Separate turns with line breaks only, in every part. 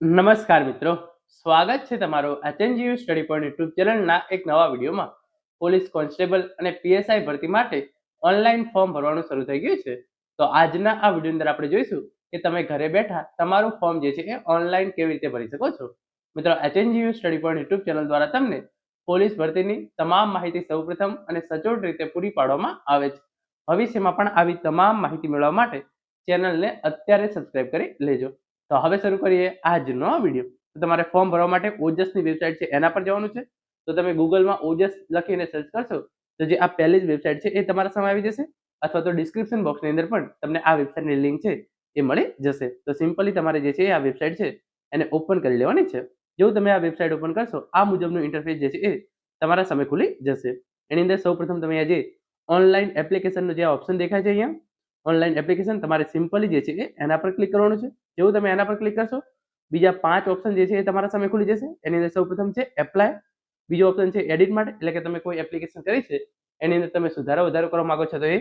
નમસ્કાર મિત્રો. સ્વાગત છે તમારો એચએનજીયુ સ્ટડી પોઈન્ટ યુટ્યુબ ચેનલના એક નવા વિડીયોમાં. પોલીસ કોન્સ્ટેબલ અને પીએસઆઈ ભરતી માટે ઓનલાઈન ફોર્મ ભરવાનું શરૂ થઈ ગયું છે. તો આજના આ વીડિયો અંદર આપણે જોઈશું કે તમે ઘરે બેઠા તમારું ફોર્મ જે છે એ ઓનલાઈન કેવી રીતે ભરી શકો છો. મિત્રો HNGU study point YouTube channel દ્વારા તમને પોલીસ ભરતીની તમામ માહિતી સૌપ્રથમ અને સચોટ રીતે પૂરી પાડવામાં આવે છે. ભવિષ્યમાં પણ આવી તમામ માહિતી મેળવવા માટે ચેનલને અત્યારે સબસ્ક્રાઇબ કરી લેજો. તો હવે શરૂ કરીએ આજનો વીડિયો. તો તમારે ફોર્મ ભરવા માટે ઓજસની વેબસાઇટ છે, એના પર જવાનું છે. તો તમે ગૂગલમાં ઓજસ લખીને સર્ચ કરશો, તો જે આ પહેલી જ વેબસાઇટ છે એ તમારા સામે આવી જશે. અથવા તો ડિસ્ક્રિપ્શન બોક્સની અંદર પણ તમને આ વેબસાઇટની લિંક છે એ મળી જશે. તો સિમ્પલી તમારે જે છે આ વેબસાઇટ છે એને ઓપન કરી લેવાની છે. જેવું તમે આ વેબસાઇટ ઓપન કરશો, આ મુજબનું ઇન્ટરફેસ જે છે એ તમારા સામે ખુલી જશે. એની અંદર સૌપ્રથમ તમે અહીંયા જે ઓનલાઈન એપ્લિકેશનનો જે ઓપ્શન દેખાય છે અહીંયા. ઓનલાઈન એપ્લિકેશન તમારે સિમ્પલી જે છે એ એના પર ક્લિક કરવાનું છે. જેવું તમે એના પર ક્લિક કરશો, બીજા પાંચ ઓપ્શન જે છે એ તમારા સામે ખુલી જશે. એની અંદર સૌપ્રથમ છે એપ્લાય બીજો ઓપ્શન છે એડિટ માટે, એટલે કે તમે કોઈ એપ્લિકેશન કરી છે, એની અંદર તમે સુધારો વધારો કરવા માંગો છો તો એ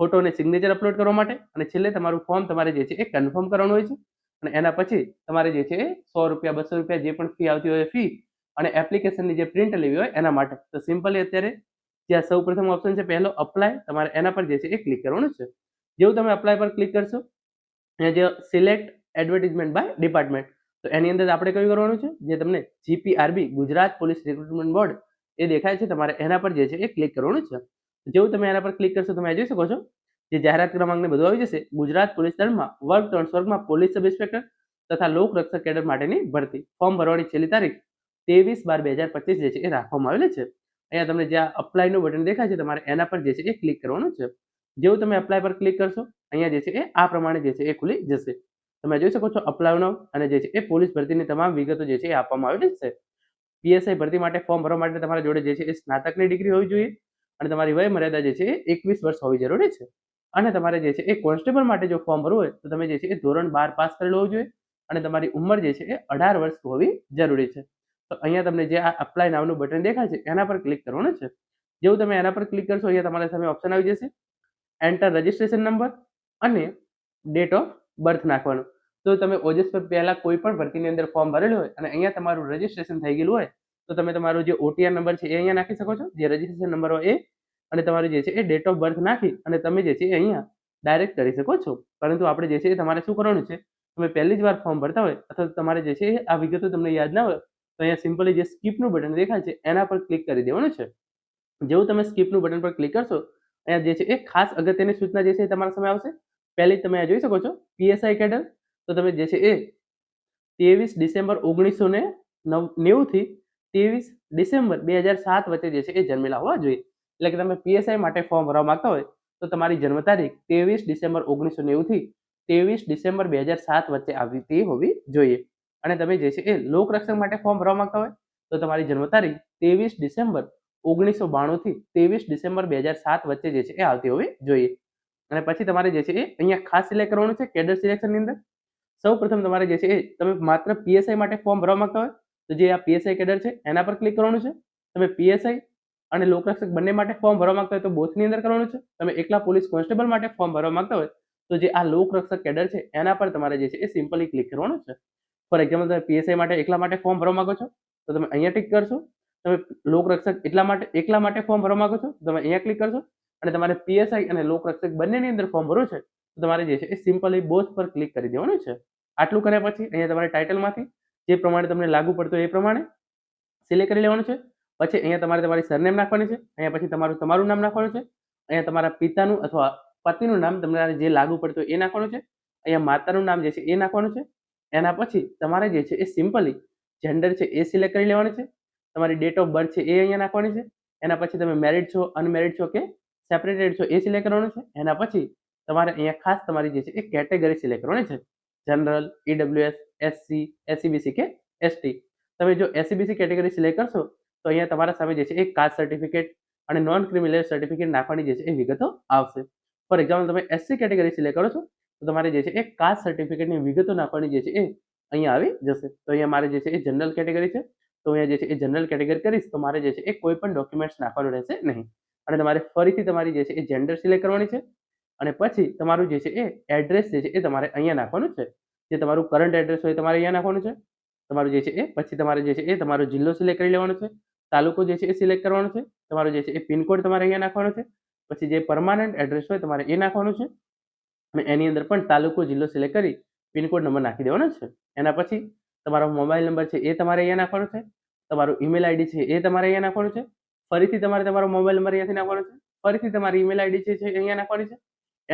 ફોટો અને સિગ્નેચર અપલોડ કરવા માટે અને છેલ્લે તમારું ફોર્મ તમારે જે છે એ કન્ફર્મ કરવાનું હોય છે. અને એના પછી તમારે જે છે એ સો રૂપિયા, બસો રૂપિયા જે પણ ફી આવતી હોય ફી અને એપ્લિકેશનની જે પ્રિન્ટ લેવી હોય એના માટે. તો સિમ્પલી અત્યારે જ્યાં સૌ ઓપ્શન છે પહેલો અપ્લાય તમારે એના પર જે છે એ ક્લિક કરવાનું છે. જેવું તમે અપ્લાય પર ક્લિક કરશો અહીંયા જે સિલેક્ટ એડવર્ટિઝમેન્ટ બાય ડિપાર્ટમેન્ટ તો એની અંદર આપણે કયું કરવાનું છે? જે તમને GPRB Gujarat police recruitment board એ દેખાય છે. તમારે એના પર જે છે એ ક્લિક કરવાનું છે. જેવું તમે એના પર ક્લિક કરશો તમે જોઈ શકો છો જે જાહેરાત ક્રમાંકને બધું આવી જશે. ગુજરાત પોલીસ દળમાં વર્ગ ત્રણસો વર્ગમાં પોલીસ સબ ઇન્સ્પેક્ટર તથા લોકરક્ષક કેડર માટેની ભરતી. ફોર્મ ભરવાની છેલ્લી તારીખ ત્રેવીસ બાર બે હજાર પચીસ જે છે એ રાખવામાં આવેલી છે. અહીંયા તમને જે અપ્લાયનું બટન દેખાય છે તમારે એના પર જે છે એ ક્લિક કરવાનું છે. જેવું તમે અપ્લાય પર ક્લિક કરશો, અહીંયા જે છે એ આ પ્રમાણે જે છે એ ખુલી જશે. તમે જોઈ શકો છો અપ્લાય અને જે છે એ પોલીસ ભરતીની તમામ વિગતો જે છે એ આપવામાં આવેલી છે. પીએસઆઈ ભરતી માટે ફોર્મ ભરવા માટે તમારા જોડે જે છે એ સ્નાતકની ડિગ્રી હોવી જોઈએ અને તમારી વય મર્યાદા જે છે એ એકવીસ વર્ષ હોવી જરૂરી છે. અને તમારે જે છે એ કોન્સ્ટેબલ માટે જો ફોર્મ ભરવું હોય તો તમે જે છે એ ધોરણ બાર પાસ કરેલું હોવું જોઈએ અને તમારી ઉંમર જે છે એ અઢાર વર્ષ હોવી જરૂરી છે. તો અહીંયા તમને જે આ અપ્લાય નામનું બટન દેખાય છે એના પર ક્લિક કરવાનું છે. જેવું તમે એના પર ક્લિક કરશો અહીંયા તમારા સામે ઓપ્શન આવી જશે. એન્ટર રજિસ્ટ્રેશન નંબર અને ડેટ ઓફ બર્થ નાખવાનું. તો તમે ઓજસ પર પહેલા કોઈ પણ ભરતીની અંદર ફોર્મ ભરેલું હોય અને અહીંયા તમારું રજિસ્ટ્રેશન થઈ ગયેલું હોય, તો તમે તમારો જે ઓટીઆર નંબર છે એ અહીંયા નાખી શકો છો. જે રજિસ્ટ્રેશન નંબર હોય એ અને તમારું જે છે એ ડેટ ઓફ બર્થ નાખી અને તમે જે છે એ અહીંયા ડાયરેક્ટ કરી શકો છો. પરંતુ આપણે જે છે એ તમારે શું કરવાનું છે? તમે પહેલી જ વાર ફોર્મ ભરતા હોય અથવા તમારે જે છે આ વિગતો તમને યાદ ના હોય, તો અહીંયા સિમ્પલી જે સ્કીપનું બટન દેખાય છે એના પર ક્લિક કરી દેવાનું છે. જેવું તમે સ્કીપનું બટન પર ક્લિક કરશો, અહીંયા જે છે એ ખાસ અગત્યની સૂચના જે છે એ તમારા સામે આવશે. પહેલી તમે જોઈ શકો છો. પીએસઆઈ કેડર તો તમે જે છે એ ત્રેવીસ ડિસેમ્બર ઓગણીસો ને નવ, નેવુંથી ત્રેવીસ ડિસેમ્બર બે હજાર સાત વચ્ચે જે છે એ જન્મેલા હોવા જોઈએ. એટલે કે તમે પીએસઆઈ માટે ફોર્મ ભરવા માંગતા હોય તો તમારી જન્મ તારીખ ત્રેવીસ ડિસેમ્બર ઓગણીસો નેવુંથી ત્રેવીસ ડિસેમ્બર બે હજાર સાત વચ્ચે આવતી હોવી જોઈએ. અને તમે જે છે એ લોકરક્ષક માટે ફોર્મ ભરવા માંગતા હોય તો તમારી જન્મ તારીખ ત્રેવીસ ડિસેમ્બર ઓગણીસો બાણુંથી ત્રેવીસ ડિસેમ્બર બે હજાર સાત વચ્ચે જે છે એ આવતી હોવી જોઈએ. અને પછી તમારે જે છે એ અહીંયા ખાસ સિલેક્ટ કરવાનું છે કેડર સિલેક્શનની અંદર. સૌ પ્રથમ તમારે જે છે એ તમે માત્ર પીએસઆઈ માટે ફોર્મ ભરવા માંગતા હોય, તો જે આ પીએસઆઈ કેડર છે, એના પર ક્લિક કરવાનું છે. તમે પીએસઆઈ અને લોકરક્ષક બંને માટે ફોર્મ ભરવા માંગતા હોય તો બોથની અંદર કરવાનું છે. તમે એકલા પોલીસ કોન્સ્ટેબલ માટે ફોર્મ ભરવા માંગતા હોય, તો જે આ લોકરક્ષક કેડર છે, એના પર તમારે જે છે એ સિમ્પલી ક્લિક કરવાનું છે. ફોર એક્ઝામ્પલ તમે પીએસઆઈ માટે એકલા માટે ફોર્મ ભરવા માંગો છો, તો તમે અહીંયા ટિક કરશો. તમે લોકરક્ષક એટલા માટે, એકલા માટે ફોર્મ ભરવા માંગો છો તમે અહીંયા ક્લિક કરશો. અને તમારે પીએસઆઈ અને લોકરક્ષક બંનેની અંદર ફોર્મ ભરવું છે, તો તમારે જે છે એ સિમ્પલી બોથ પર ક્લિક કરી દેવાનું છે. આટલું કર્યા પછી અહીંયા તમારે ટાઇટલમાંથી જે પ્રમાણે તમને લાગુ પડતું એ પ્રમાણે સિલેક્ટ કરી લેવાનું છે. પછી અહીંયા તમારે તમારી સરનેમ નાખવાની છે. અહીંયા પછી તમારું તમારું નામ નાખવાનું છે. અહીંયા તમારા પિતાનું અથવા પતિનું નામ તમને જે લાગુ પડતું એ નાખવાનું છે. અહીંયા માતાનું નામ જે છે એ નાખવાનું છે. એના પછી તમારે જે છે એ સિમ્પલી જેન્ડર છે એ સિલેક્ટ કરી લેવાનું છે. તમારી ડેટ ઓફ બર્થ છે એ અહીંયા નાખવાની છે. એના પછી તમે મેરિડ છો અનમેરિડ છો કે સેપરેટેડ છો એ સિલેક્ટ કરવાનું છે. એના પછી તમારે અહીંયા ખાસ તમારી જે છે એ કેટેગરી સિલેક્ટ કરવાની છે. જનરલ ઈડબ્લ્યુએસ એસસી એસસીબીસી કે એસટી તમે જો એસસીબીસી કેટેગરી સિલેક્ટ કરશો, તો અહીંયા તમારા સામે જે છે એ કાસ્ટ સર્ટિફિકેટ અને નોન ક્રિમિનલ સર્ટિફિકેટ નાખવાની જે છે એ વિગતો આવશે. ફોર એક્ઝામ્પલ તમે એસસી કેટેગરી સિલેક્ટ કરો છો, તો તમારે જે છે એ કાસ્ટ સર્ટિફિકેટની વિગતો નાખવાની જે છે એ અહીંયા આવી જશે. તો અહીંયા મારે જે છે એ જનરલ કેટેગરી છે, તો અહીંયા જે છે એ જનરલ કેટેગરી કરીશ, તો મારે જે છે એ કોઈ પણ ડોક્યુમેન્ટ્સ નાખવાનું રહેશે નહીં. અને તમારે ફરીથી તમારી જે છે એ જેન્ડર સિલેક્ટ કરવાની છે અને પછી તમારું જે છે એ એડ્રેસ જે છે એ તમારે અહીંયા નાખવાનું છે. જે તમારું કરંટ એડ્રેસ હોય તમારે અહીંયા નાખવાનું છે. તમારું જે છે એ, પછી તમારે જે છે એ તમારો જિલ્લો સિલેક્ટ કરી લેવાનો છે. તાલુકો જે છે એ સિલેક્ટ કરવાનો છે. તમારો જે છે એ પિનકોડ તમારે અહીંયા નાખવાનો છે. પછી જે પરમાનન્ટ એડ્રેસ હોય તમારે એ નાખવાનું છે. અને એની અંદર પણ તાલુકો, જિલ્લો સિલેક્ટ કરી પિનકોડ નંબર નાખી દેવાનો છે. એના પછી તમારો મોબાઈલ નંબર છે એ તમારે અહીંયા નાખવાનો છે. તમારું ઈમેલ આઈડી છે એ તમારે અહીંયા નાખવાનું છે. ફરીથી તમારે તમારો મોબાઈલ નંબર અહીંયાથી નાખવાનો છે. ફરીથી તમારી ઈમેલ આઈડી છે અહીંયા નાખવાની છે.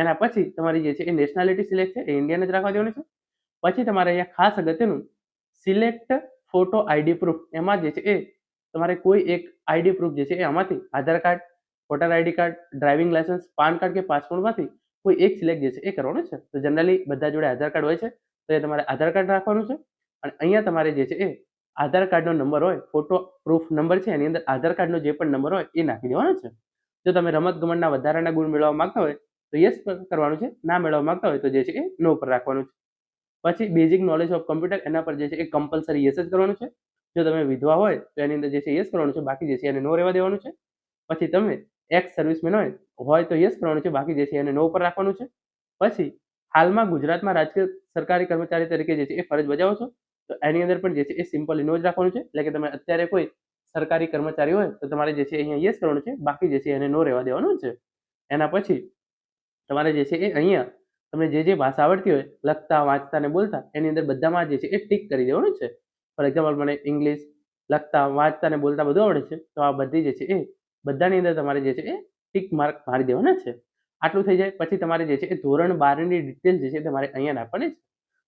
એના પછી તમારી જે છે એ નેશનાલિટી સિલેક્ટ છે, એ ઇન્ડિયાને જ રાખવા દેવાની છે. પછી તમારે અહીંયા ખાસ અગત્યનું સિલેક્ટ ફોટો આઈડી પ્રૂફ એમાં જે છે એ તમારે કોઈ એક આઈડી પ્રૂફ જે છે એ આમાંથી Aadhaar card voter ID card driving licence PAN card કે પાસપોર્ટમાંથી કોઈ એક સિલેક્ટ જે છે એ કરવાનું છે. તો જનરલી બધા જોડે આધાર કાર્ડ હોય છે, તો એ તમારે આધાર કાર્ડ રાખવાનું છે. અને અહીંયા તમારે જે છે એ આધાર કાર્ડનો નંબર હોય ફોટો પ્રૂફ નંબર છે, એની અંદર આધાર કાર્ડનો જે પણ નંબર હોય એ નાખી દેવાનો છે. જો તમે રમત ગમતના વધારાના ગુણ મેળવવા માંગતા હોય તો યસ કરવાનું છે. ના મેળવવા માંગતા હોય તો જે છે એ નો પર રાખવાનું છે. પછી બેઝિક નોલેજ ઓફ કમ્પ્યુટર એના પર જે છે એ કમ્પલસરી યસ જ કરવાનું છે. જો તમે વિધવા હોય તો એની અંદર જે છે યસ કરવાનું છે. બાકી જે છે એને નો રહેવા દેવાનું છે. પછી તમે એક્સ સર્વિસમેન હોય હોય તો યસ કરવાનું છે. બાકી જે છે એને નો પર રાખવાનું છે. પછી હાલમાં ગુજરાતમાં રાજકીય સરકારી કર્મચારી તરીકે જે છે એ ફરજ બજાવો છો. તો એની અંદર પણ જે છે એ સિમ્પલી નો જ રાખવાનું છે. એટલે કે તમે અત્યારે કોઈ સરકારી કર્મચારી હોય તો તમારે જે છે અહીંયા યસ કરવાનું છે. બાકી જે છે એને નો રહેવા દેવાનું છે. એના પછી તમારે જે છે એ અહીંયા તમને જે જે ભાષા આવડતી હોય, લખતા, વાંચતા અને બોલતા, એની અંદર બધામાં જે છે એ ટીક કરી દેવાનું છે. ફોર એક્ઝામ્પલ મને ઇંગ્લિશ લખતા, વાંચતા અને બોલતા બધું આવડે છે, તો આ બધી જે છે એ બધાની અંદર તમારે જે છે એ ટીક માર્ક મારી દેવાના છે. આટલું થઈ જાય, પછી તમારે જે છે એ ધોરણ બારની ડિટેલ જે છે તમારે અહીંયા નાખવાની છે.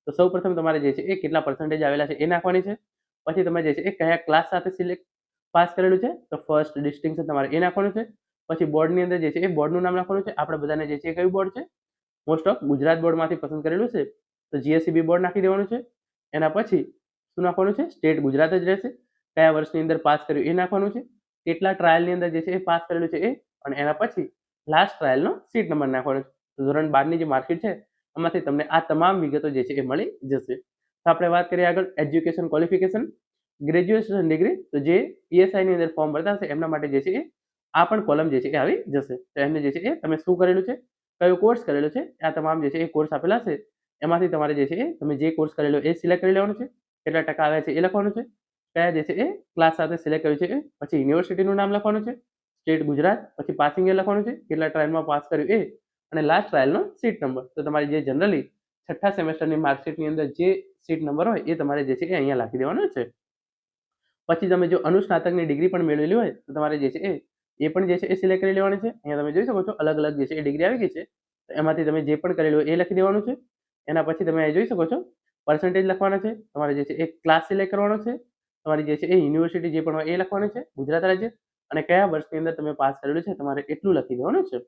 તો સૌ પ્રથમ તમારે જે છે એ કેટલા પર્સન્ટેજ આવેલા છે એ નાખવાની છે. પછી તમે જે છે એ કયા ક્લાસ સાથે સિલેક્ટ પાસ કરેલું છે, તો ફર્સ્ટ ડિસ્ટિંક્શન તમારે એ નાખવાનું છે. પછી બોર્ડની અંદર જે છે એ બોર્ડનું નામ નાખવાનું છે. આપણે બધાને જે છે એ કયું બોર્ડ છે? મોસ્ટ ઓફ ગુજરાત બોર્ડમાંથી પસંદ કરેલું છે. તો જીએસસીબી બોર્ડ નાખી દેવાનું છે. એના પછી શું નાખવાનું છે? સ્ટેટ ગુજરાત જ રહેશે. કયા વર્ષની અંદર પાસ કર્યું એ નાખવાનું છે. કેટલા ટ્રાયલની અંદર જે છે એ પાસ કરેલું છે એ અને એના પછી લાસ્ટ ટ્રાયલનો સીટ નંબર નાખવાનો છે. તો ધોરણ બારની જે માર્કશીટ છે એમાંથી તમને આ તમામ વિગતો જે છે એ મળી જશે. તો આપણે વાત કરીએ આગળ એજ્યુકેશન ક્વોલિફિકેશન ગ્રેજ્યુએશન ડિગ્રી તો જે પીએસઆઈની અંદર ફોર્મ ભરતા હશે, એમના માટે જે છે એ આ પણ કોલમ જે છે એ આવી જશે. તો એમને જે છે એ તમે શું કરેલું છે? કયો કોર્સ કરેલો છે? આ તમામ જે છે એ કોર્સ આપેલા છે. એમાંથી તમારે જે છે એ તમે જે કોર્સ કરેલો એ સિલેક્ટ કરી લેવાનું છે. કેટલા ટકા આવ્યા છે એ લખવાનું છે. કયા જે છે એ ક્લાસ સાથે સિલેક્ટ કર્યું છે એ પછી યુનિવર્સિટીનું નામ લખવાનું છે. સ્ટેટ ગુજરાત પછી પાસિંગ એ લખવાનું છે. કેટલા ટ્રાયલમાં પાસ કર્યું એ અને લાસ્ટ ટ્રાયલનો સીટ નંબર તો તમારી જે જનરલી છઠ્ઠા સેમેસ્ટરની માર્કશીટની અંદર જે સીટ નંબર હોય એ તમારે જે છે એ અહીંયા લખી દેવાનો છે. પછી તમે જો અનુસ્નાતકની ડિગ્રી પણ મેળવેલી હોય તો તમારે જે છે એ એ પણ જે છે એ સિલેક્ટ કરી લેવાની છે. અહીંયા તમે જોઈ શકો છો, અલગ અલગ જે છે એ ડિગ્રી આવી ગઈ છે. એમાંથી તમે જે પણ કરેલું એ લખી દેવાનું છે. એના પછી તમે અહીં જોઈ શકો છો પર્સન્ટેજ લખવાના છે. તમારે જે છે એ ક્લાસ સિલેક્ટ કરવાનો છે. તમારી જે છે એ યુનિવર્સિટી જે પણ હોય એ લખવાની છે, ગુજરાત રાજ્ય. અને કયા વર્ષની અંદર તમે પાસ કરેલું છે તમારે એટલું લખી દેવાનું છે.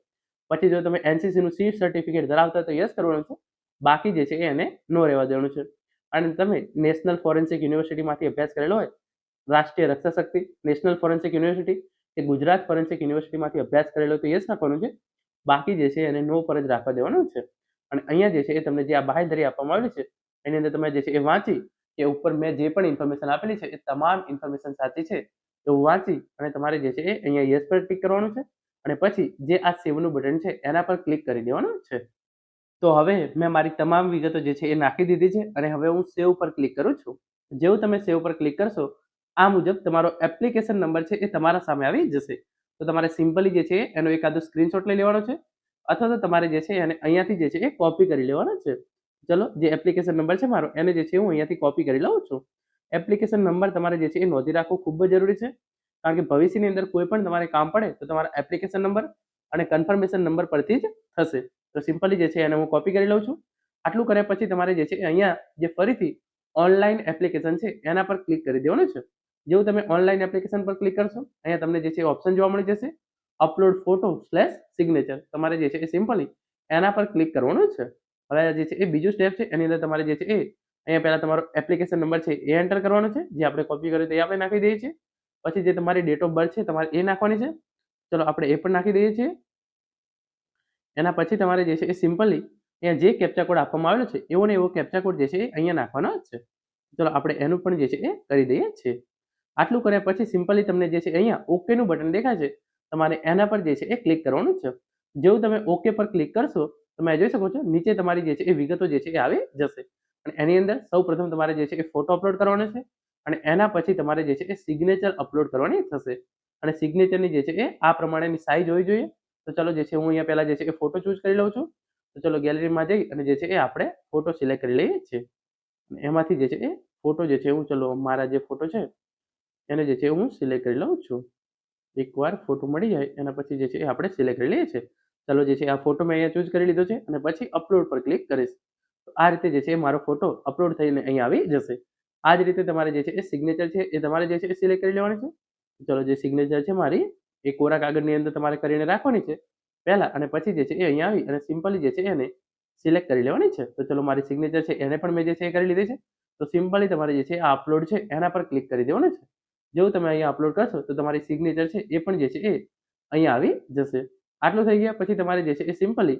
પછી જો તમે એનસીસીનું સીટ સર્ટિફિકેટ ધરાવતા તો યસ કરવાનું છે. બાકી જે છે એને નો રહેવા દેવાનું છે. અને તમે નેશનલ ફોરેન્સિક યુનિવર્સિટીમાંથી અભ્યાસ કરેલો હોય, Rashtriya Raksha Shakti national forensic university કે ગુજરાત ફોરેન્સિક યુનિવર્સિટીમાંથી અભ્યાસ કરેલો તો એ જ નાખવાનું છે. બાકી જે છે એને નો પર જ રાખવા દેવાનું છે. અને અહીંયા જે છે એ તમને જે આ બાહેધરી આપવામાં આવેલી છે, એની અંદર તમે જે છે એ વાંચી, કે ઉપર મેં જે પણ ઇન્ફોર્મેશન આપેલી છે એ તમામ ઇન્ફોર્મેશન સાચી છે. એવું વાંચી અને તમારે જે છે એ અહીંયા યસ પર ક્લિક કરવાનું છે. અને પછી જે આ સેવનું બટન છે એના પર ક્લિક કરી દેવાનું છે. તો હવે મેં મારી તમામ વિગતો જે છે એ નાખી દીધી છે અને હવે હું સેવ પર ક્લિક કરું છું. જેવું તમે સેવ પર ક્લિક કરશો આ મુજબ તમારો એપ્લિકેશન નંબર છે એ તમારા સામે આવી જશે. તો તમારે સિમ્પલી જે છે એનો એકાદો સ્ક્રીનશોટ લઈ લેવાનો છે અથવા તો તમારે જે છે એને અહીંયાથી જે છે એ કોપી કરી લેવાનો છે. ચલો, જે એપ્લિકેશન નંબર છે મારો, એને જે છે હું અહીંયાથી કોપી કરી લઉં છું. એપ્લિકેશન નંબર તમારે જે છે એ નોંધી રાખવું ખૂબ જ જરૂરી છે. કારણ કે ભવિષ્યની અંદર કોઈ પણ તમારે કામ પડે તો તમારા એપ્લિકેશન નંબર અને કન્ફર્મેશન નંબર પરથી જ થશે. તો સિમ્પલી જે છે એને હું કોપી કરી લઉં છું. આટલું કર્યા પછી તમારે જે છે અહીંયા જે ફરીથી ઓનલાઈન એપ્લિકેશન છે એના પર ક્લિક કરી દેવાનું છે. જેવું તમે ઓનલાઈન એપ્લિકેશન પર ક્લિક કરશો, અહીંયા તમને જે છે ઓપ્શન જોવા મળી જશે. અપલોડ ફોટો સ્લેશ સિગ્નેચર તમારે જે છે એ સિમ્પલી એના પર ક્લિક કરવાનું છે. હવે જે છે એ બીજું સ્ટેપ છે, એની અંદર તમારે જે છે એ અહીંયા પહેલાં તમારો એપ્લિકેશન નંબર છે એ એન્ટર કરવાનો છે, જે આપણે કોપી કર્યો તે આપણે નાખી દઈએ છીએ. પછી જે તમારી ડેટ ઓફ બર્થ છે તમારે એ નાખવાની છે. ચલો આપણે એ પણ નાખી દઈએ છીએ. એના પછી તમારે જે છે એ સિમ્પલી અહીંયા જે કેપ્ચા કોડ આપવામાં આવેલો છે એવો ને એવો કેપ્ચા કોડ જે છે એ અહીંયા નાખવાનો જ છે. ચલો આપણે એનું પણ જે છે એ કરી દઈએ છીએ. આટલું કર્યા પછી સિમ્પલી તમને જે છે અહીંયા ઓકેનું બટન દેખાય છે તમારે એના પર જે છે એ ક્લિક કરવાનું છે જેવું તમે ઓકે પર ક્લિક કરશો તમે જોઈ શકો છો નીચે તમારી જે છે એ વિગતો જે છે એ આવી જશે અને એની અંદર સૌ તમારે જે છે એ ફોટો અપલોડ કરવાનો છે અને એના પછી તમારે જે છે એ સિગ્નેચર અપલોડ કરવાની થશે અને સિગ્નેચરની જે છે એ આ પ્રમાણેની સાઈઝ હોવી જોઈએ તો ચલો જે છે હું અહીંયા પહેલાં જે છે એ ફોટો ચૂઝ કરી લઉં છું તો ચલો ગેલેરીમાં જઈ અને જે છે એ આપણે ફોટો સિલેક્ટ કરી લઈએ છીએ એમાંથી જે છે એ ફોટો જે છે હું ચલો મારા જે ફોટો છે એને જે છે હું સિલેક્ટ કરી લઉં છું એકવાર ફોટો મળી જાય એના પછી જે છે એ આપણે સિલેક્ટ કરી લઈએ છીએ ચાલો જે છે આ ફોટો મેં અહીંયા ચૂઝ કરી લીધો છે અને પછી અપલોડ પર ક્લિક કરીશ આ રીતે જે છે મારો ફોટો અપલોડ થઈને અહીંયા આવી જશે આ જ રીતે તમારે જે છે એ સિગ્નેચર છે એ તમારે જે છે એ સિલેક્ટ કરી લેવાની છે ચલો જે સિગ્નેચર છે મારી એ કોરા કાગળની અંદર તમારે કરીને રાખવાની છે પહેલાં અને પછી જે છે એ અહીંયા આવી અને સિમ્પલી જે છે એને સિલેક્ટ કરી લેવાની છે તો ચલો મારી સિગ્નેચર છે એને પણ મેં જે છે એ કરી લીધી છે તો સિમ્પલી તમારે જે છે આ અપલોડ છે એના પર ક્લિક કરી દેવાનું છે જેવું તમે અહીંયા અપલોડ કરશો તો તમારી સિગ્નેચર છે એ પણ જે છે એ અહીંયા આવી જશે આટલું થઈ ગયા પછી તમારે જે છે એ સિમ્પલી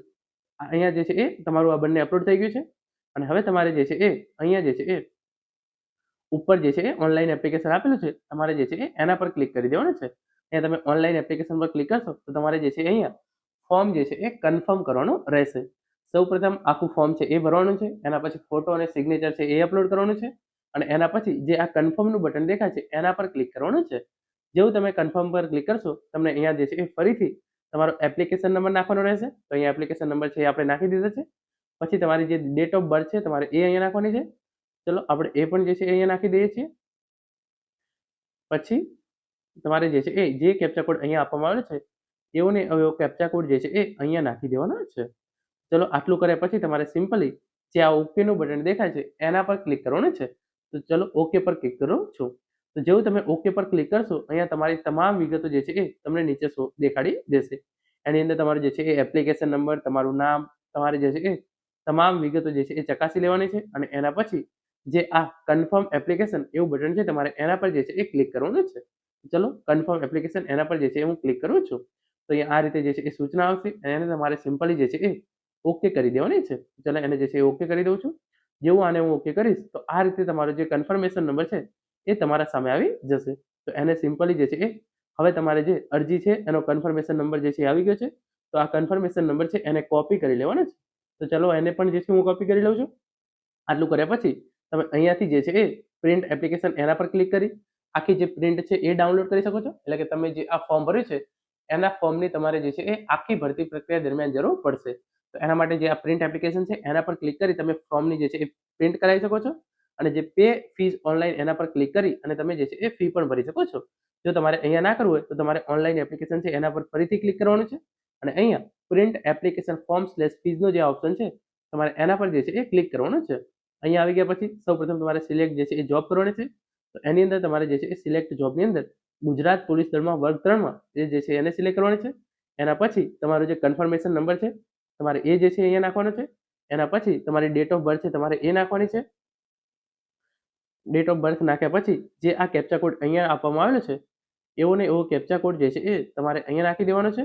અહીંયા જે છે એ તમારું આ બંને અપલોડ થઈ ગયું છે અને હવે તમારે જે છે એ અહીંયા જે છે એ ઉપર જે છે એ ઓનલાઈન એપ્લિકેશન આપેલું છે તમારે જે છે એ એના પર ક્લિક કરી દેવાનું છે અહીંયા તમે ઓનલાઈન એપ્લિકેશન પર ક્લિક કરશો તો તમારે જે છે અહીંયા ફોર્મ જે છે એ કન્ફર્મ કરવાનું રહેશે સૌપ્રથમ આખું ફોર્મ છે એ ભરવાનું છે એના પછી ફોટો અને સિગ્નેચર છે એ અપલોડ કરવાનું છે અને એના પછી જે આ કન્ફર્મનું બટન દેખાય છે, એના પર ક્લિક કરવાનું છે. જેવું તમે કન્ફર્મ પર ક્લિક કરશો, તમને અહીંયા જે છે એ ફરીથી તમારો એપ્લિકેશન નંબર નાખવાનો રહેશે. તો અહીંયા એપ્લિકેશન નંબર છે એ આપણે નાખી દીધો છે. પછી તમારી જે ડેટ ઓફ બર્થ છે, તમારે એ અહીંયા નાખવાની છે. ચલો, આપણે એ પણ જે છે અહીંયા નાખી દઈએ છીએ. પછી તમારે જે છે એ જે કેપ્ચા કોડ અહીંયા આપવામાં આવેલો છે એવો ને એવો કેપ્ચા કોડ જે છે એ અહીંયા નાખી દેવાનો છે. ચલો, આટલું કર્યા પછી તમારે સિમ્પલી જે આ ઓકેનું બટન દેખાય છે, એના પર ક્લિક કરવાનું છે. તો ચલો ઓકે પર ક્લિક કરો, છો. તો જેવું તમે ઓકે પર ક્લિક કરશો, અહીંયા તમારી તમામ વિગતો જે છે એ તમને નીચે દેખાડી દેશે. એની અંદર તમારું જે છે એ એપ્લિકેશન નંબર તમારું નામ, તમારે જે છે એ તમામ વિગતો જે છે એ ચકાસી લેવાની છે અને એના પછી જે આ કન્ફર્મ એપ્લિકેશન એવું બટન છે તમારે એના પર જે છે એ ક્લિક કરવાનું છે. ચલો કન્ફર્મ એપ્લિકેશન એના પર જે છે હું ક્લિક કરું છું. તો અહીંયા આ રીતે જે છે એ સૂચના આવશે એને તમારે સિમ્પલી જે છે એ ઓકે કરી દેવાની છે. ચલો એને જે છે એ ઓકે કરી દઉં છું. જેવું આને હું ઓકે કરીશ, તો આ રીતે તમારો જે કન્ફર્મેશન નંબર છે, એ તમારા સામે આવી જશે. તો એને સિમ્પલી જે છે એ, હવે તમારે જે અરજી છે, એનો કન્ફર્મેશન નંબર જે છે આવી ગયો છે. તો આ કન્ફર્મેશન નંબર છે, એને કોપી કરી લેવાનો છે. તો ચલો, એને પણ જે છે હું કોપી કરી લઉં છું. આટલું કર્યા પછી, તમે અહીંયાથી જે છે એ પ્રિન્ટ એપ્લિકેશન એના પર ક્લિક કરી, આખી જે પ્રિન્ટ છે એ ડાઉનલોડ કરી શકો છો. એટલે કે તમે જે આ ફોર્મ ભર્યું છે, એના ફોર્મની તમારે જે છે એ આખી ભરતી પ્રક્રિયા દરમિયાન જરૂર પડશે. તો એના માટે જે આ પ્રિન્ટ એપ્લિકેશન છે, એના પર ક્લિક કરી તમે ફોર્મની જે છે એ પ્રિન્ટ કરાવી શકો છો. અને જે પે ફીસ ઓનલાઈન એના પર ક્લિક કરી અને તમે જે છે એ ફી પણ ભરી શકો છો. જો તમારે અહીંયા ના કરવું હોય, તો તમારે ઓનલાઈન એપ્લિકેશન છે એના પર ફરીથી ક્લિક કરવાનું છે. અને અહીંયા પ્રિન્ટ એપ્લિકેશન ફોર્મ સ્લેશ ફીઝનો જે ઓપ્શન છે, તમારે એના પર જે છે એ ક્લિક કરવાનું છે. અહીંયા આવી ગયા પછી સૌપ્રથમ તમારે સિલેક્ટ જે છે એ જોબ કરવાની છે. તો એની અંદર તમારે જે છે એ સિલેક્ટ જોબની અંદર ગુજરાત પોલીસ દળમાં વર્ગ ત્રણમાં જે છે એને સિલેક્ટ કરવાની છે. એના પછી તમારો જે કન્ફર્મેશન નંબર છે તમારે એ જે છે અહીંયા નાખવાનો છે. એના પછી તમારી ડેટ ઓફ બર્થ છે તમારે એ નાખવાની છે. ડેટ ઓફ બર્થ નાખ્યા પછી જે આ કેપ્ચા કોડ અહીંયા આપવામાં આવેલો છે એવો ને એવો કેપ્ચા કોડ જે છે એ તમારે અહીંયા નાખી દેવાનો છે.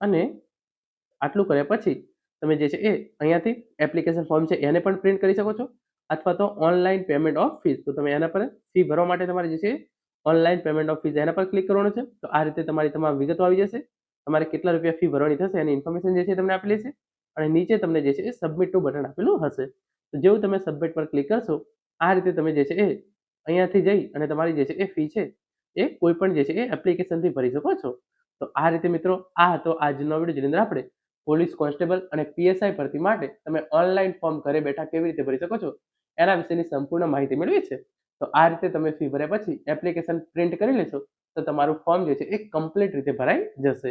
અને આટલું કર્યા પછી તમે જે છે એ અહીંયાથી એપ્લિકેશન ફોર્મ છે એને પણ પ્રિન્ટ કરી શકો છો. અથવા તો ઓનલાઈન પેમેન્ટ ઓફ ફીસ તો તમે એના પર ફી ભરવા માટે તમારે જે છે ઓનલાઈન પેમેન્ટ ઓફ ફીસ એના પર ક્લિક કરવાનું છે. તો આ રીતે તમારી તમામ વિગતો આવી જશે. તમારે કેટલા રૂપિયા ફી ભરવાની થશે એની ઇન્ફોર્મેશન જે છે તમને આપેલી છે અને નીચે તમને જે છે એ સબમિટનું બટન આપેલું હશે. તો જેવું તમે સબમિટ પર ક્લિક કરશો, આ રીતે તમે જે છે એ અહીંયાથી જઈ અને તમારી જે છે એ ફી છે એ કોઈ પણ જે છે એ એપ્લિકેશનથી ભરી શકો છો. તો આ રીતે મિત્રો, આ હતો આજનો વીડિયો જેની અંદર આપણે પોલીસ કોન્સ્ટેબલ અને પીએસઆઈ ભરતી માટે તમે ઓનલાઈન ફોર્મ ઘરે બેઠા કેવી રીતે ભરી શકો છો, એના વિશેની સંપૂર્ણ માહિતી મેળવી છે. તો આ રીતે તમે ફી ભર્યા પછી એપ્લિકેશન પ્રિન્ટ કરી લેશો, તો તમારું ફોર્મ જે છે એ કમ્પ્લીટ રીતે ભરાઈ જશે.